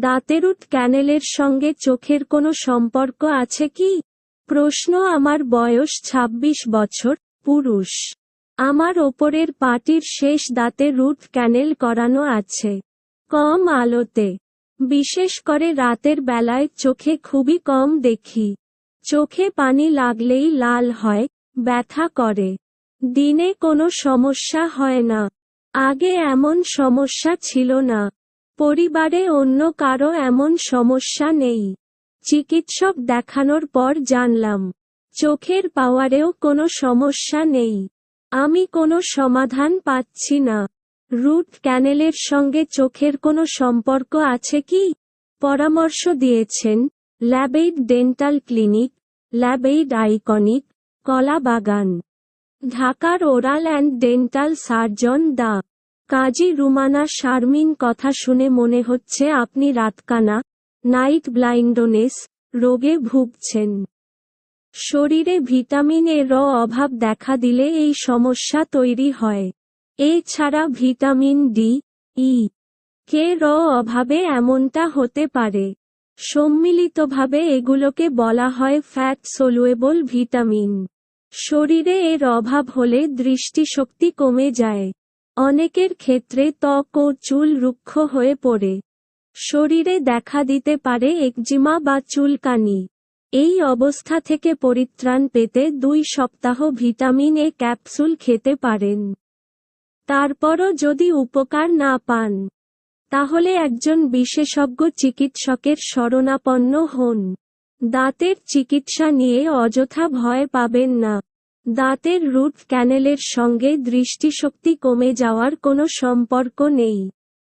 দাঁতেরুট ক্যানেলের সঙ্গে চোখের কোনো সম্পর্ক আছে কি? প্রশ্ন, আমার বয়স ২৬ বছর, পুরুষ। আমার ওপরের পাটির শেষ দাঁতে রুট ক্যানেল করানো আছে। কম আলোতে। বিশেষ করে রাতের বেলায় চোখে খুবই কম দেখি। চোখে পানি লাগলেই লাল হয়, ব্যথা করে। দিনে কোনো সমস্যা হয় না। আগে এমন সমস্যা ছিল না। পরিবারে অন্য কারও এমন সমস্যা নেই। চিকিৎসক দেখানোর পর জানলাম, চোখের পাওয়ারেও কোনো সমস্যা নেই। আমি কোনো সমাধান পাচ্ছি না। রুট ক্যানেলের সঙ্গে চোখের কোনো সম্পর্ক আছে কি? পরামর্শ দিয়েছেন, Labaid dental clinic, Labaid iconic, Kalabagan. ঢাকার ওরাল অ্যান্ড ডেন্টাল সার্জন দা কাজী রুমানা শারমিন কথা শুনে মনে হচ্ছে আপনি রাতকানা নাইট ব্লাইন্ডনেস রোগে ভুগছেন। শরীরে ভিটামিন এর অভাব দেখা দিলে এই সমস্যা তৈরি হয়। এছাড়া ভিটামিন ডি, ই, কে র অভাবে এমনটা হতে পারে। সম্মিলিতভাবে এগুলোকে বলা হয় ফ্যাট সলুয়েবল ভিটামিন শরীরে এর অভাব হলে দৃষ্টিশক্তি কমে যায়। অনেকের ক্ষেত্রে ত্বক ও চুল রুক্ষ হয়ে পড়ে। শরীরে দেখা দিতে পারে একজিমা বা চুলকানি। এই অবস্থা থেকে পরিত্রাণ পেতে দুই সপ্তাহ ভিটামিন এ ক্যাপসুল খেতে পারেন। তারপরও যদি উপকার না পান, তাহলে একজন বিশেষজ্ঞ চিকিৎসকের শরণাপন্ন হন। দাঁতের চিকিৎসা নিয়ে অযথা ভয় পাবেন না। দাঁতের রুট ক্যানেলের সঙ্গে দৃষ্টিশক্তি কমে যাওয়ার কোনো সম্পর্ক নেই।